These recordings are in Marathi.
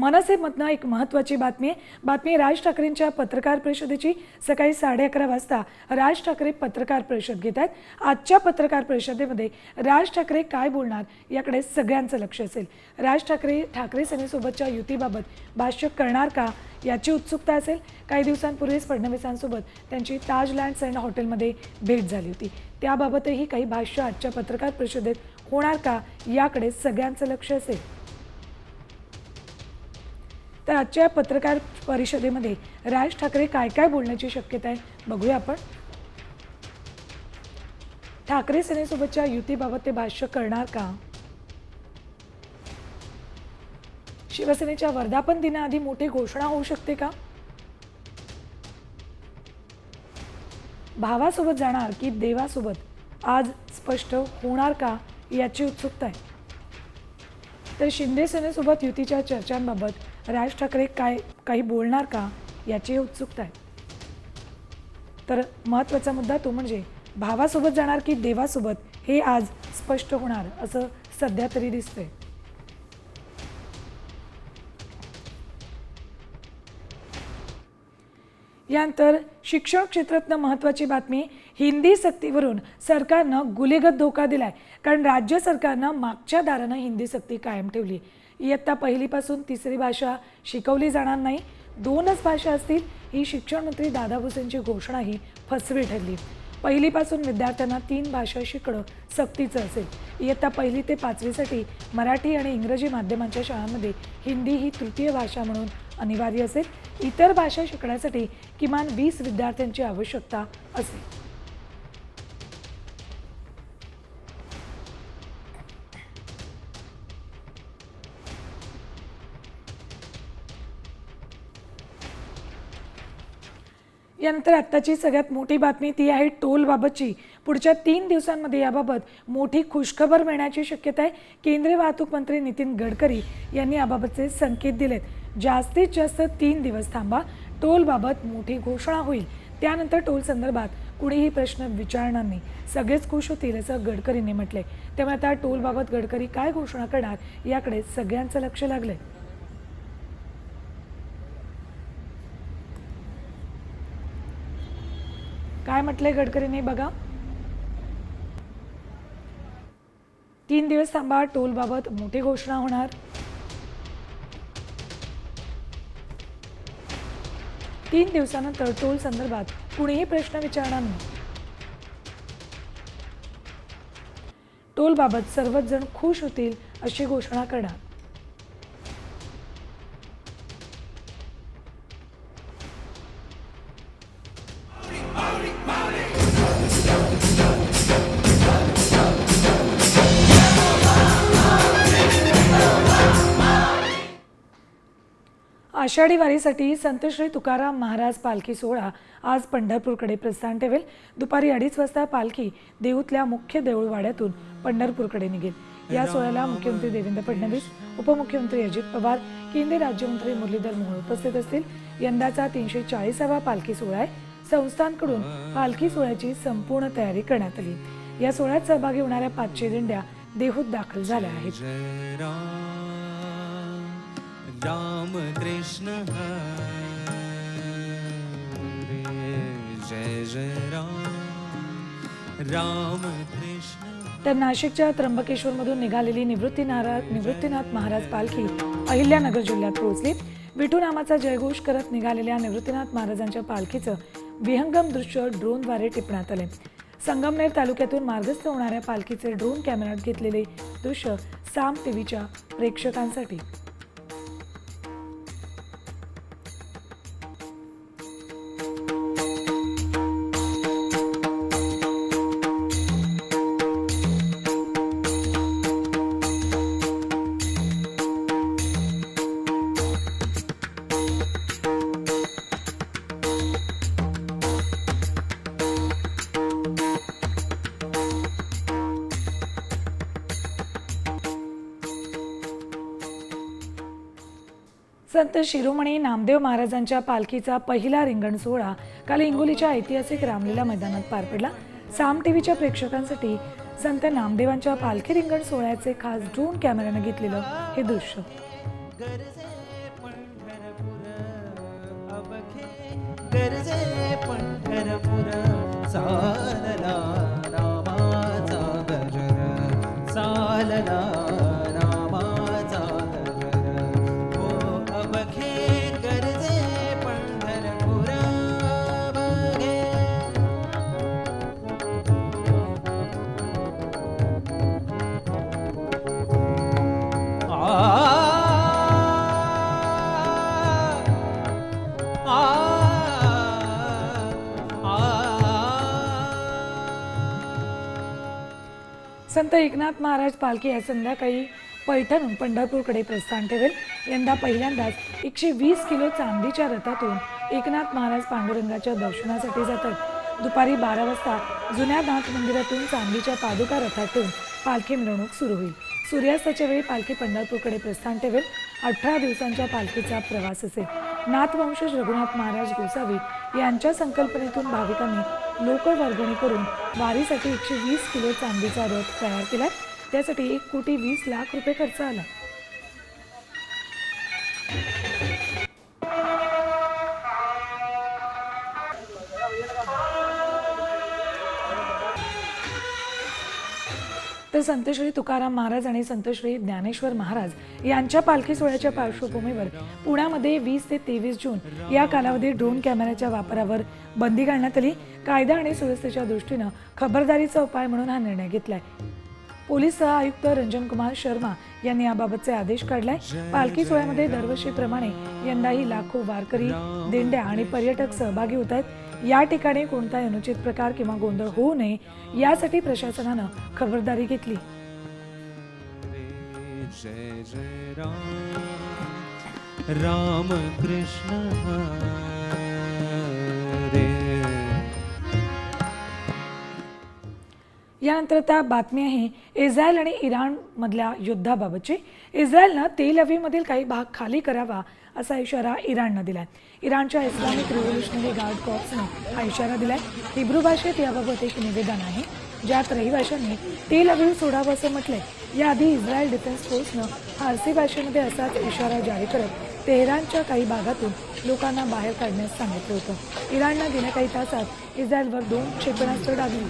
मनसेमधनं एक महत्त्वाची बातमी आहे. बातमी राज ठाकरेंच्या पत्रकार परिषदेची सकाळी साडे अकरा वाजता राज ठाकरे पत्रकार परिषद घेत आहेत. आजच्या पत्रकार परिषदेमध्ये राज ठाकरे काय बोलणार याकडे सगळ्यांचं लक्ष असेल. राज ठाकरे ठाकरे सेनेसोबतच्या युतीबाबत भाष्य करणार का याची उत्सुकता असेल. काही दिवसांपूर्वीच फडणवीसांसोबत त्यांची ताज लँड्स अँड हॉटेलमध्ये भेट झाली होती. त्याबाबतही काही भाष्य आजच्या पत्रकार परिषदेत होणार का याकडे सगळ्यांचं लक्ष असेल. तर आजच्या पत्रकार परिषदेमध्ये राज ठाकरे काय काय बोलण्याची शक्यता आहे बघूया आपण. ठाकरे सेनेसोबतच्या युतीबाबत ते भाष्य करणार का? शिवसेनेच्या वर्धापन दिनाआधी मोठी घोषणा होऊ शकते का? भावासोबत जाणार की देवासोबत? आज स्पष्ट होणार का याची उत्सुकता आहे. तर शिंदे सेनेसोबत युतीच्या चर्चांबाबत राज ठाकरे काय काही बोलणार का? याची उत्सुकता आहे. तर महत्त्वाचा मुद्दा तो म्हणजे भावासोबत जाणार की देवासोबत? हे आज स्पष्ट होणार असं सध्या तरी दिसतंय. यानंतर शिक्षण क्षेत्रातनं महत्त्वाची बातमी हिंदी सक्तीवरून सरकारनं गुलेगत धोका दिलाय कारण राज्य सरकारनं मागच्या दारानं हिंदी सक्ती कायम ठेवली. इयत्ता पहिलीपासून तिसरी भाषा शिकवली जाणार नाही. दोनच भाषा असतील ही शिक्षणमंत्री दादा भुसेंची घोषणा ही फसवी ठरली. पहिलीपासून विद्यार्थ्यांना तीन भाषा शिकणं सक्तीचं असेल. इयत्ता पहिली ते पाचवीसाठी मराठी आणि इंग्रजी माध्यमांच्या शाळांमध्ये हिंदी ही तृतीय भाषा म्हणून अनिवार्य असेल. इतर भाषा शिकण्यासाठी किमान वीस विद्यार्थ्यांची आवश्यकता असेल. यानंतर आत्ताची सगळ्यात मोठी बातमी ती आहे टोलबाबतची. पुढच्या तीन दिवसांमध्ये याबाबत मोठी खुशखबर मिळण्याची शक्यता आहे. केंद्रीय वाहतूक मंत्री नितीन गडकरी यांनी याबाबतचे संकेत दिलेत. जास्तीत जास्त तीन दिवस थांबा टोलबाबत मोठी घोषणा होईल. त्यानंतर टोल संदर्भात कुणीही प्रश्न विचारणार नाही. सगळेच खुश होतील असं गडकरींनी म्हटलंय. त्यामुळे आता टोलबाबत गडकरी काय घोषणा करणार याकडे सगळ्यांचं लक्ष लागलंय. काय म्हटलंय गडकरीने बघा? तीन दिवस थांबा टोलबाबत मोठी घोषणा होणार. तीन दिवसानंतर टोल संदर्भात कुणीही प्रश्न विचारणार नाही. टोलबाबत सर्वच जण खुश होतील अशी घोषणा करणार. आषाढी वारीसाठी संत श्री तुकाराम महाराज पालखी सोहळा आज पंढरपूरकडे प्रस्थान ठेवेल. दुपारी अडीच वाजता पालखी देऊतल्या मुख्य देऊळवाड्यातून पंढरपूरकडे निघेल. या सोहळ्याला मुख्यमंत्री देवेंद्र फडणवीस उपमुख्यमंत्री अजित पवार केंद्रीय राज्यमंत्री मुरलीधर मोहोळ उपस्थित असतील. यंदाचा तीनशे चाळीसावा पालखी सोहळा आहे. संस्थांकडून पालखी सोहळ्याची संपूर्ण तयारी करण्यात आली. या सोहळ्यात सहभागी होणाऱ्या पाचशे दिंड्या देहूत दाखल झाल्या आहेत. राम कृष्ण हरे जय जय राम राम कृष्ण तर नाशिकच्या त्र्यंबकेश्वरमधून निघालेली निवृत्ती नाराज निवृत्तीनाथ महाराज पालखी अहिल्यानगर जिल्ह्यात पोहोचली. विठू नामाचा जयघोष करत निघालेल्या निवृत्तीनाथ महाराजांच्या पालखीचं विहंगम दृश्य ड्रोनद्वारे टिपण्यात आले. संगमनेर तालुक्यातून मार्गस्थ होणाऱ्या पालखीचे ड्रोन कॅमेऱ्यात घेतलेले दृश्य साम टीव्हीच्या प्रेक्षकांसाठी. संत शिरोमणी नामदेव महाराजांच्या पालखीचा पहिला रिंगण सोहळा काल हिंगोलीच्या ऐतिहासिक रामलीला मैदानात पार पडला. साम टीव्हीच्या प्रेक्षकांसाठी संत नामदेवांच्या पालखी रिंगण सोहळ्याचे खास ड्रोन कॅमेऱ्यानं घेतलेलं हे दृश्य. गरजे संत एकनाथ महाराज पालखी आज संध्याकाळी पैठणहून पंढरपूरकडे प्रस्थान ठेवेल. यंदा पहिल्यांदाच एकशे वीस किलो चांदीच्या रथातून एकनाथ महाराज पांडुरंगाच्या दर्शनासाठी जातात. दुपारी बारा वाजता जुन्या नाथ मंदिरातून चांदीच्या पादुका रथातून पालखी मिरवणूक सुरू होईल. सूर्यास्ताच्या वेळी पालखी पंढरपूरकडे प्रस्थान ठेवेल. अठरा दिवसांच्या पालखीचा प्रवास असेल. नाथवंशज रघुनाथ महाराज गोसावी यांच्या संकल्पनेतून भाविकांनी लोकर वर्गणी करून वारीसाठी एकशे वीस किलो चांदीचा रथ तयार केला. त्यासाठी एक कोटी वीस लाख रुपये खर्च आला. तर संतश्री तुकाराम महाराज आणि संतश्री ज्ञानेश्वर महाराज यांच्या पालखी सोहळ्याच्या पार्श्वभूमीवर पुण्यामध्ये वीस ते तेवीस जून या कालावधीत ड्रोन कॅमेऱ्याच्या वापरावर बंदी घालण्यात आली. कायदा आणि सुव्यवस्थेच्या दृष्टीनं खबरदारीचा उपाय म्हणून हा निर्णय घेतलाय. पोलीस सह आयुक्त रंजन कुमार शर्मा यांनी याबाबतचे आदेश काढलाय पालखी सोहळ्यामध्ये दरवर्षीप्रमाणे यंदाही लाखो वारकरी दिंड्या आणि पर्यटक सहभागी होत आहेत या ठिकाणी कोणताही अनुचित प्रकार किंवा गोंधळ होऊ नये यासाठी प्रशासनानं खबरदारी घेतली जय जय राम राम कृष्ण हरे यानंतर आता बातमी आहे इस्रायल आणि इराणमधल्या युद्धाबाबतची. इस्रायलनं तेल अवीमधील काही भाग खाली करावा असा इशारा इराणनं दिला आहे इराणच्या इस्लामिक रिव्होल्युशनरी गार्ड कॉप्सनं हा इशारा दिला आहे हिब्रू भाषेत याबाबत एक निवेदन आहे ज्यात रहिवाशांनी तेल अवीव सोडावं असं म्हटलंय. याआधी इस्रायल डिफेन्स फोर्सनं फारसी भाषेमध्ये असाच इशारा जारी करत तेहरानच्या काही भागातून लोकांना बाहेर काढण्यास सांगितलं होतं. इराणनं गेल्या काही तासात इस्रायलवर दोन क्षेपणास्त्र डागली.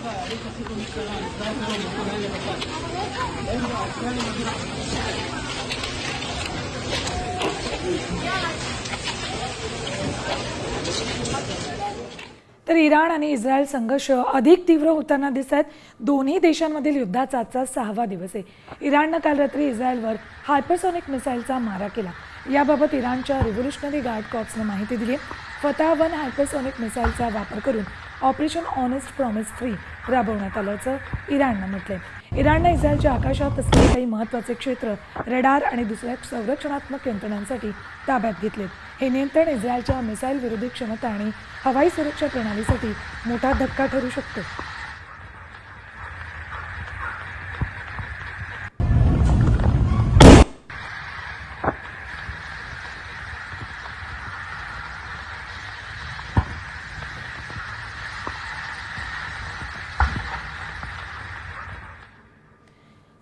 तर इराण आणि इस्रायल संघर्ष अधिक तीव्र होताना दिसत आहेत. दोन्ही देशांमधील युद्धाचा आजचा सहावा दिवस आहे. इराणनं काल रात्री इस्रायलवर हायपरसॉनिक मिसाईलचा मारा केला. याबाबत इराणच्या रिव्होल्युशनरी गार्ड कॉप्सनं माहिती दिली. फता वन हायपरसॉनिक मिसाईलचा वापर करून ऑपरेशन ऑनेस्ट प्रॉमिस थ्री राबवण्यात आल्याचं इराणनं म्हटलंय. इराणनं इस्रायलच्या आकाशात असलेले काही महत्त्वाचे क्षेत्र रडार आणि दुसऱ्या संरक्षणात्मक यंत्रणांसाठी ताब्यात घेतलेत. हे नियंत्रण इस्रायलच्या मिसाईल विरोधी क्षमता आणि हवाई सुरक्षा प्रणालीसाठी मोठा धक्का ठरू शकतो.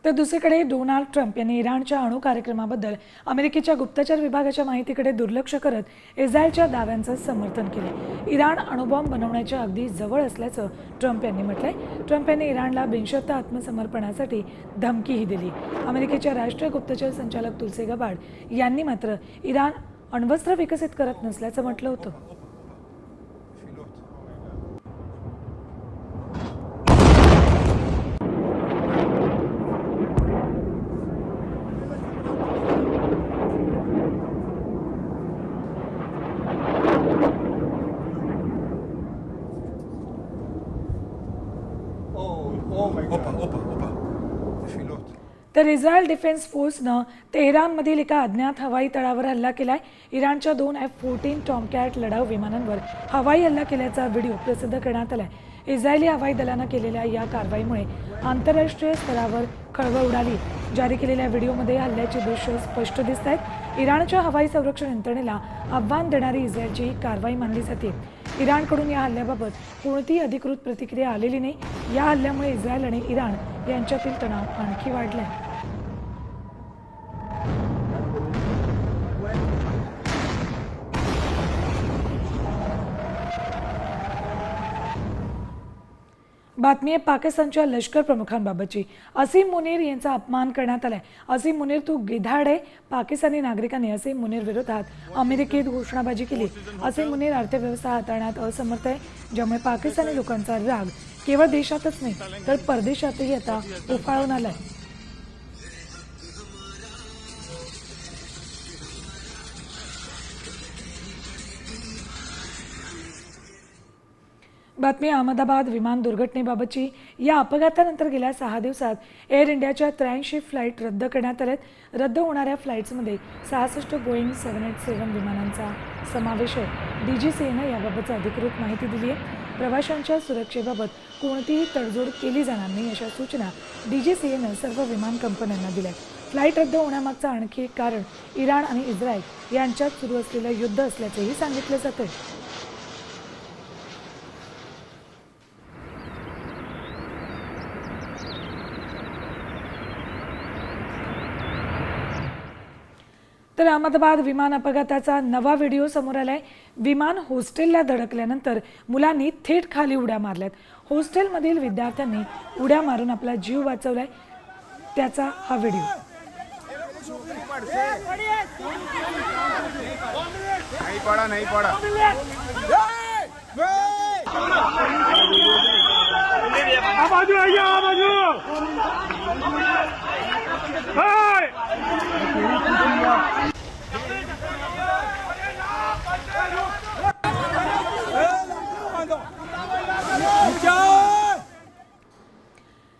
तर दुसरीकडे डोनाल्ड ट्रम्प यांनी इराणच्या अणू कार्यक्रमाबद्दल अमेरिकेच्या गुप्तचर विभागाच्या माहितीकडे दुर्लक्ष करत इस्रायलच्या दाव्यांचं समर्थन केलं. इराण अणुबॉम्ब बनवण्याच्या अगदी जवळ असल्याचं ट्रम्प यांनी म्हटलंय. ट्रम्प यांनी इराणला बिनशर्त आत्मसमर्पणासाठी धमकीही दिली. अमेरिकेच्या राष्ट्रीय गुप्तचर संचालक तुलसी गबाड यांनी मात्र इराण अण्वस्त्र विकसित करत नसल्याचं म्हटलं होतं. तर इस्रायल डिफेन्स फोर्सनं तेहरानमधील एका अज्ञात हवाई तळावर हल्ला केलाय. इराणच्या दोन एफ फोर्टीन टॉमकॅट लढाऊ विमानांवर हवाई हल्ला केल्याचा व्हिडिओ प्रसिद्ध करण्यात आलाय. इस्रायली हवाई दलानं केलेल्या या कारवाईमुळे आंतरराष्ट्रीय स्तरावर खळबळ उडाली. जारी केलेल्या व्हिडिओमध्ये हल्ल्याची दृश्य स्पष्ट दिसत आहेत इराणच्या हवाई संरक्षण यंत्रणेला आव्हान देणारी इस्रायलची ही कारवाई मानली जाते. इराणकडून या हल्ल्याबाबत कोणतीही अधिकृत प्रतिक्रिया आलेली नाही? या हल्ल्यामुळे इस्रायल आणि इराण यांच्यातील तणाव आणखी वाढलाय. बातमी आहे पाकिस्तानच्या लष्कर प्रमुखांबाबतची. असीम मुनीर यांचा अपमान करण्यात आलाय. असीम मुनीर तू गिधाड आहे. पाकिस्तानी नागरिकांनी असीम मुनीर विरोधात अमेरिकेत घोषणाबाजी केली. असीम मुनीर अर्थव्यवस्था हाताळण्यात असमर्थ आहे ज्यामुळे पाकिस्तानी लोकांचा राग केवळ देशातच नाही तर परदेशातही आता उफाळून आलाय. बातमी अहमदाबाद विमान दुर्घटनेबाबतची या अपघातानंतर गेल्या सहा दिवसात एअर इंडियाच्या त्र्याऐंशी फ्लाईट रद्द करण्यात आल्यात रद्द होणाऱ्या फ्लाईट्समध्ये सहासष्ट बोईंग सेवन एट सेवन विमानांचा समावेश आहे. डी जी सी एनं याबाबतची अधिकृत माहिती दिली आहे प्रवाशांच्या सुरक्षेबाबत कोणतीही तडजोड केली जाणार नाही अशा सूचना डी जी सी एनं सर्व विमान कंपन्यांना दिल्या फ्लाईट रद्द होण्यामागचं आणखी एक कारण इराण आणि इस्रायल यांच्यात सुरू असलेलं युद्ध असल्याचंही सांगितलं जातं तर अहमदाबाद विमान अपघाताचा नवा व्हिडिओ समोर आलाय. विमान हॉस्टेलला धडकल्यानंतर मुलांनी थेट खाली उड्या मारल्यात. हॉस्टेलमधील विद्यार्थ्यांनी उड्या मारून आपला जीव वाचवलाय. त्याचा हा व्हिडिओ. नहीं पड़ा नहीं बाजू आइए बाजू हाय!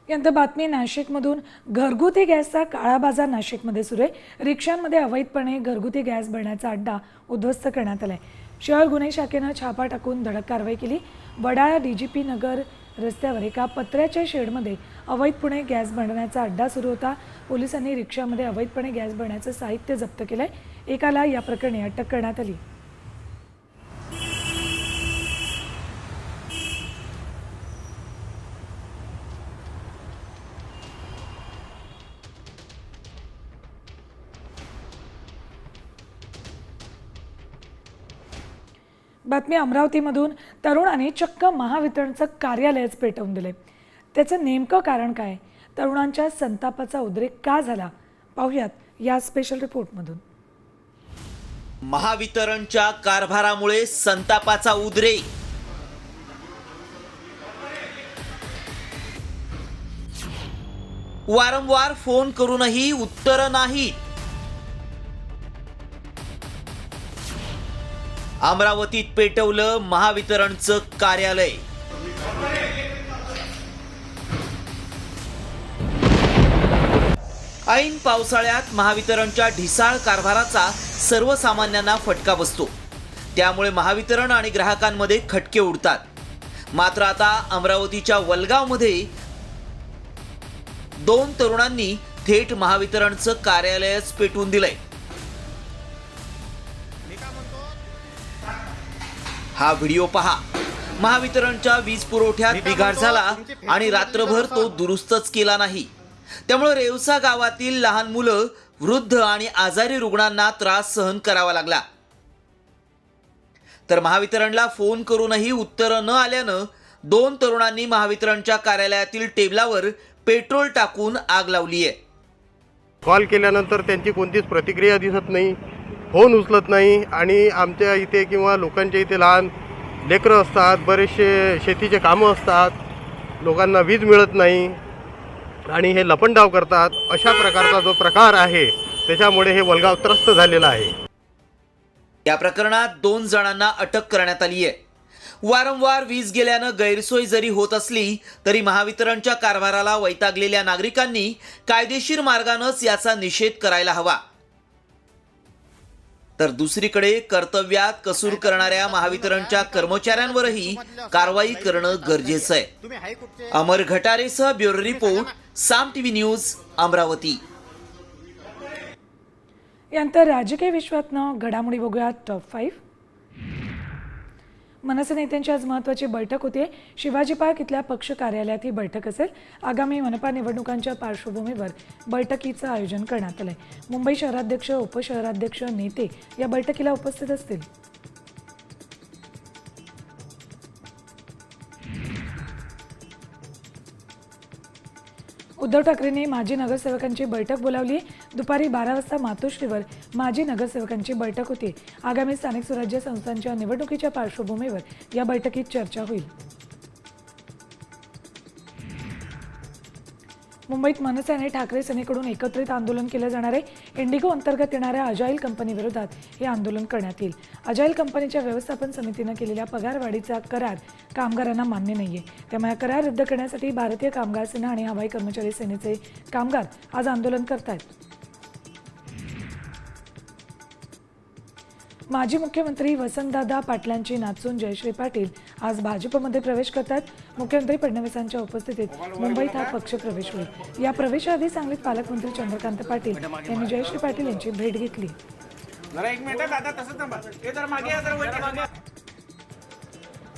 यानंतर बातमी नाशिकमधून. घरगुती गॅसचा काळा बाजार नाशिकमध्ये सुरू आहे. रिक्षांमध्ये अवैधपणे घरगुती गॅस भरण्याचा अड्डा उद्ध्वस्त करण्यात आलाय. शहर गुन्हे शाखेनं छापा टाकून धडक कारवाई केली. वडाळा डी जी पी नगर रस्त्यावर एका पत्र्याच्या शेडमध्ये अवैधपणे गॅस भरण्याचा अड्डा सुरू होता. पोलिसांनी रिक्षामध्ये अवैधपणे गॅस भरण्याचं साहित्य जप्त केलंय. एकाला या प्रकरणी अटक करण्यात आली. बातमी अमरावतीमधून तरुणाने चक्क महावितरणचं कार्यालयच पेटवून दिले. त्याचं नेमकं कारण काय? तरुणांच्या संतापाचा उद्रेक का झाला? पाहूयात या स्पेशल रिपोर्टमधून महावितरणच्या कारभारामुळे संतापाचा उद्रेक. वारंवार फोन करूनही उत्तर नाही अमरावतीत पेटवलं महावितरणचं कार्यालय. ऐन पावसाळ्यात महावितरणच्या ढिसाळ कारभाराचा सर्वसामान्यांना फटका बसतो. त्यामुळे महावितरण आणि ग्राहकांमध्ये खटके उडतात. मात्र आता अमरावतीच्या वलगावमध्ये दोन तरुणांनी थेट महावितरणचं कार्यालयच पेटवून दिलंय. हा व्हिडिओ पहा. महावितरणच्या वीज पुरवठ्यात बिघाड झाला आणि रात्रभर तो दुरुस्तच केला नाही. त्यामुळे रेवसा गावातील लहान मुलं वृद्ध आणि आजारी रुग्णांना त्रास सहन करावा लागला. तर महावितरणला फोन करूनही उत्तरं न आल्यानं दोन तरुणांनी महावितरणच्या कार्यालयातील टेबलावर पेट्रोल टाकून आग लावली आहे कॉल केल्यानंतर त्यांची कोणतीच प्रतिक्रिया दिसत नाही. फोन उचलत नाही आणि आमच्या इथे किंवा लोकांच्या इथे लहान लेकरं असतात बरेचसे शेतीचे कामं असतात लोकांना वीज मिळत नाही आणि हे लपंडाव करतात. अशा प्रकारचा जो प्रकार आहे त्याच्यामुळे हे वलगाव त्रस्त झालेलं आहे. या प्रकरणात दोन जणांना अटक करण्यात आली आहे. वारंवार वीज गेल्यानं गैरसोय जरी होत असली तरी महावितरणच्या कारभाराला वैतागलेल्या नागरिकांनी कायदेशीर मार्गानंच याचा निषेध करायला हवा. तर दुसरीकडे कर्तव्यात कसूर करणाऱ्या महावितरणच्या कर्मचाऱ्यांवरही कारवाई करणं गरजेचं आहे. Amar घटारेसह bureau report Saam TV news Amravati. यानंतर राजकीय विश्वातनं घडामोडी बघूयात. टॉप फाईव्ह मनसे नेत्यांची आज महत्त्वाची बैठक होती शिवाजी पार्क इथल्या पक्ष कार्यालयात ही बैठक असेल. आगामी मनपा निवडणुकांच्या पार्श्वभूमीवर बैठकीचं आयोजन करण्यात आलं आहे मुंबई शहराध्यक्ष उपशहराध्यक्ष नेते या बैठकीला उपस्थित असतील. उद्धव ठाकरेंनी माजी नगरसेवकांची बैठक बोलावली. दुपारी बारा वाजता मातोश्रीवर माजी नगरसेवकांची बैठक होती. आगामी स्थानिक स्वराज्य संस्थांच्या निवडणुकीच्या पार्श्वभूमीवर या बैठकीत चर्चा होईल. मुंबईत मनसे आणि ठाकरे सेनेकडून एकत्रित आंदोलन केलं जाणार आहे. इंडिगो अंतर्गत येणाऱ्या अजाईल कंपनीविरोधात हे आंदोलन करण्यात येईल. अजाईल कंपनीच्या व्यवस्थापन समितीनं केलेल्या पगारवाढीचा करार कामगारांना मान्य नाहीये. त्यामुळे करार रद्द करण्यासाठी भारतीय कामगार सेना आणि हवाई कर्मचारी सेनेचे कामगार आज आंदोलन करतायत. माजी मुख्यमंत्री वसंतदादा पाटलांची नाचून जयश्री पाटील आज भाजपमध्ये प्रवेश करतात मुख्यमंत्री फडणवीसांच्या उपस्थितीत मुंबईत हा पक्ष प्रवेश होईल. या प्रवेशाआधी सांगलीत पालकमंत्री चंद्रकांत पाटील यांनी जयश्री पाटील यांची भेट घेतली. जरा एक मिनिट दादा तसंच थांबा. ते जरा मागे या, जरा वरती मागे या.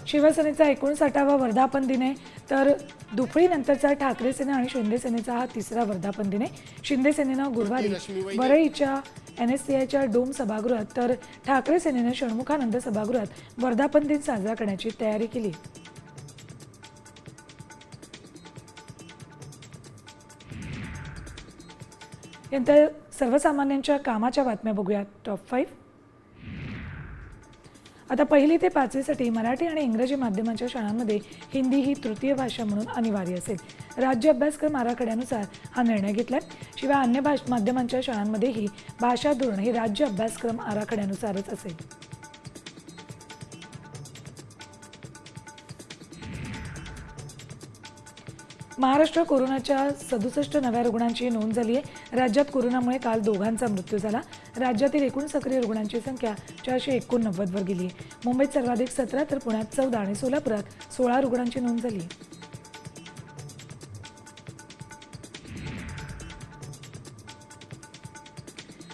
शिवसेनेचा एकोणसाठावा वर्धापन दिन आहे तर दुफळीनंतरचा ठाकरे सेना आणि शिंदे सेनेचा हा तिसरा वर्धापन दिन. आहे शिंदे सेनेनं गुरुवारी वरळीच्या एन एस सी आयच्या डोम सभागृहात तर ठाकरे सेनेनं षण्मुखानंद सभागृहात वर्धापन दिन साजरा करण्याची तयारी केली. यानंतर सर्वसामान्यांच्या कामाच्या बातम्या बघूया टॉप फाईव्ह आता पहिली ते पाचवीसाठी मराठी आणि इंग्रजी माध्यमांच्या शाळांमध्ये हिंदी ही तृतीय भाषा म्हणून अनिवार्य असेल. राज्य अभ्यासक्रम आराखड्यानुसार हा निर्णय घेतला शिवाय अन्य भाष माध्यमांच्या शाळांमध्येही भाषा धोरण हे राज्य अभ्यासक्रम आराखड्यानुसारच असेल. महाराष्ट्र कोरोनाच्या सदुसष्ट नव्या रुग्णांची नोंद झाली आहे. राज्यात कोरोनामुळे काल दोघांचा मृत्यू झाला. राज्यातील एकूण सक्रिय रुग्णांची संख्या चारशे एकोणनव्वदवर गेली आहे. मुंबईत सर्वाधिक सतरा तर पुण्यात चौदा आणि सोलापुरात सोळा रुग्णांची नोंद झाली आहे.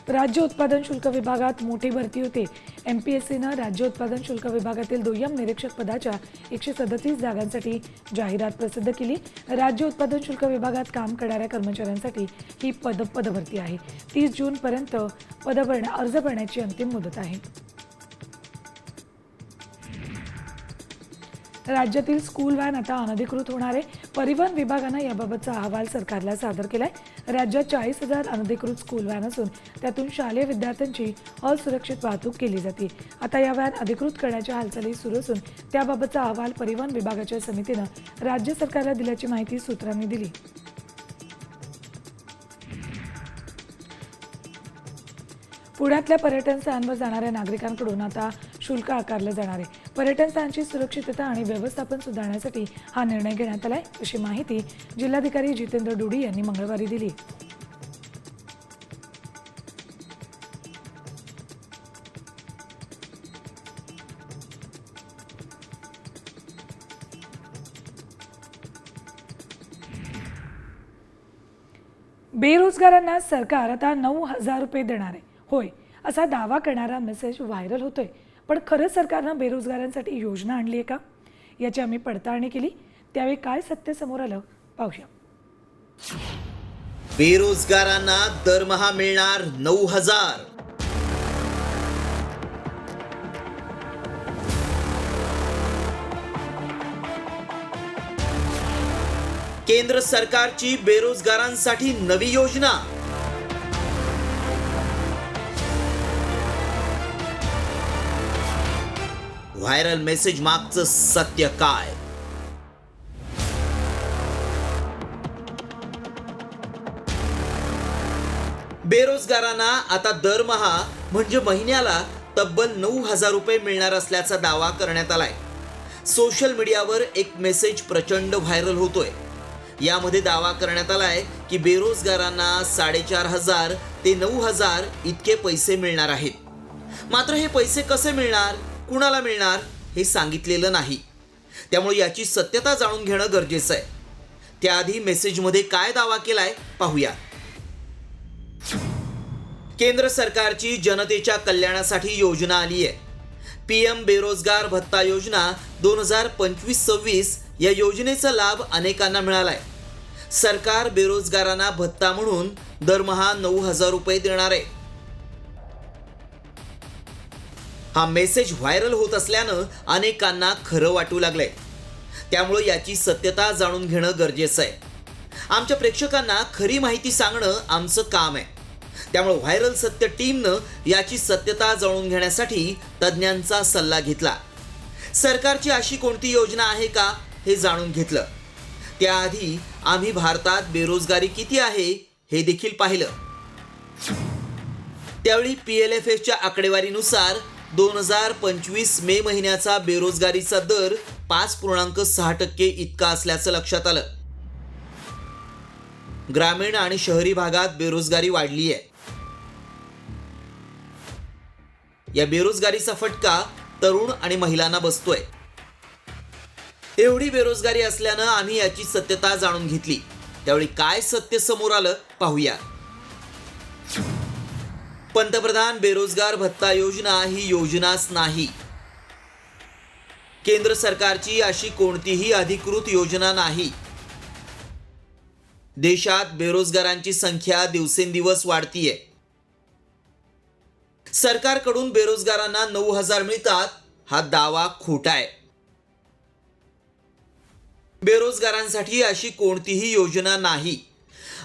राज्य उत्पादन शुल्क विभागात मोठी भरती होते. एम पी एस सीनं राज्य उत्पादन शुल्क विभागातील दुय्यम निरीक्षक पदाच्या एकशे सदतीस जागांसाठी जाहिरात प्रसिद्ध केली. राज्य उत्पादन शुल्क विभागात काम करणाऱ्या कर्मचाऱ्यांसाठी ही पद पदभरती आहे. तीस जूनपर्यंत पद भरण्या अर्ज भरण्याची अंतिम मुदत आहे. राज्यातील स्कूल व्हॅन आता अनधिकृत होणार आहे. परिवहन विभागानं याबाबतचा अहवाल सरकारला सादर केलाय. राज्यात चाळीस हजार अनधिकृत स्कूल व्हॅन असून त्यातून शालेय विद्यार्थ्यांची असुरक्षित वाहतूक केली जाते. आता या व्हॅन अधिकृत करण्याच्या हालचाली सुरू असून त्याबाबतचा अहवाल परिवहन विभागाच्या समितीनं राज्य सरकारला दिल्याची माहिती सूत्रांनी दिली. पुण्यातल्या पर्यटन स्थळांवर जाणाऱ्या नागरिकांकडून आता शुल्क आकारलं जाणार आहे. पर्यटन स्थळांची सुरक्षितता आणि व्यवस्थापन सुधारण्यासाठी हा निर्णय घेण्यात आलाय अशी माहिती जिल्हाधिकारी जितेंद्र डुडी यांनी मंगळवारी दिली. बेरोजगारांना सरकार आता नऊ हजार रुपये देणार आहे. होय असा दावा करणारा मेसेज व्हायरल होतोय. पण खरंच सरकारनं बेरोजगारांसाठी योजना आणली आहे का? याची आम्ही पडताळणी केली. त्यावेळी काय सत्य समोर आलं पाहूया. बेरोजगारांना दरमहा मिळणार नऊ हजार. केंद्र सरकारची बेरोजगारांसाठी नवी योजना. व्हायरल मेसेज मागचं सत्य काय? बेरोजगारांना आता दरमहा म्हणजे महिन्याला तब्बल नऊ हजार रुपये मिळणार असल्याचा दावा करण्यात आलाय. सोशल मीडियावर एक मेसेज प्रचंड व्हायरल होतोय. यामध्ये दावा करण्यात आलाय की बेरोजगारांना साडेचार हजार ते नऊ हजार इतके पैसे मिळणार आहेत. मात्र हे पैसे कसे मिळणार? कुणाला मिळणार हे सांगितलेलं नाही. त्यामुळे याची सत्यता जाणून घेणं गरजेचं आहे. त्याआधी मेसेजमध्ये काय दावा केलाय पाहूया केंद्र सरकारची जनतेच्या कल्याणासाठी योजना आली आहे. पी एम बेरोजगार भत्ता योजना दोन हजार पंचवीस सव्वीस या योजनेचा लाभ अनेकांना मिळालाय. सरकार बेरोजगारांना भत्ता म्हणून दरमहा नऊ हजार रुपये देणार आहे. हा मेसेज व्हायरल होत असल्यानं अनेकांना खरं वाटू लागलंय. त्यामुळं याची सत्यता जाणून घेणं गरजेचं आहे. आमच्या प्रेक्षकांना खरी माहिती सांगणं आमचं काम आहे. त्यामुळे व्हायरल सत्य टीमनं याची सत्यता जाणून घेण्यासाठी तज्ज्ञांचा सल्ला घेतला. सरकारची अशी कोणती योजना आहे का हे जाणून घेतलं. त्याआधी आम्ही भारतात बेरोजगारी किती आहे हे देखील पाहिलं. त्यावेळी पी एल एफ एसच्या आकडेवारीनुसार दोन हजार पंचवीस मे महिन्याचा बेरोजगारीचा दर पाच पूर्णांक सहा टक्के इतका असल्याचं लक्षात आलं. ग्रामीण आणि शहरी भागात बेरोजगारी वाढली आहे या बेरोजगारीचा फटका तरुण आणि महिलांना बसतोय. एवढी बेरोजगारी असल्यानं आम्ही याची सत्यता जाणून घेतली. त्यावेळी काय सत्य समोर आलं पाहूया. पंतप्रधान बेरोजगार भत्ता योजना ही योजनाच नाही. केंद्र सरकारची अशी कोणतीही अधिकृत योजना नाही. देशात बेरोजगारांची संख्या दिवसेंदिवस वाढतीये. सरकारकडून बेरोजगारांना नऊ हजार मिळतात हा दावा खोटा आहे. बेरोजगारांसाठी अशी कोणतीही योजना नाही.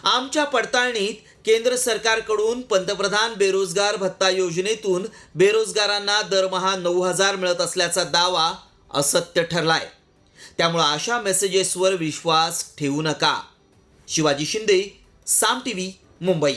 आमच्या पडताळणीत केंद्र सरकारकडून पंतप्रधान बेरोजगार भत्ता योजनेतून बेरोजगारांना दरमहा नऊ हजार मिळत असल्याचा दावा असत्य ठरलाय. त्यामुळे अशा मेसेजेसवर विश्वास ठेवू नका. Shivaji Shinde Saam T V Mumbai.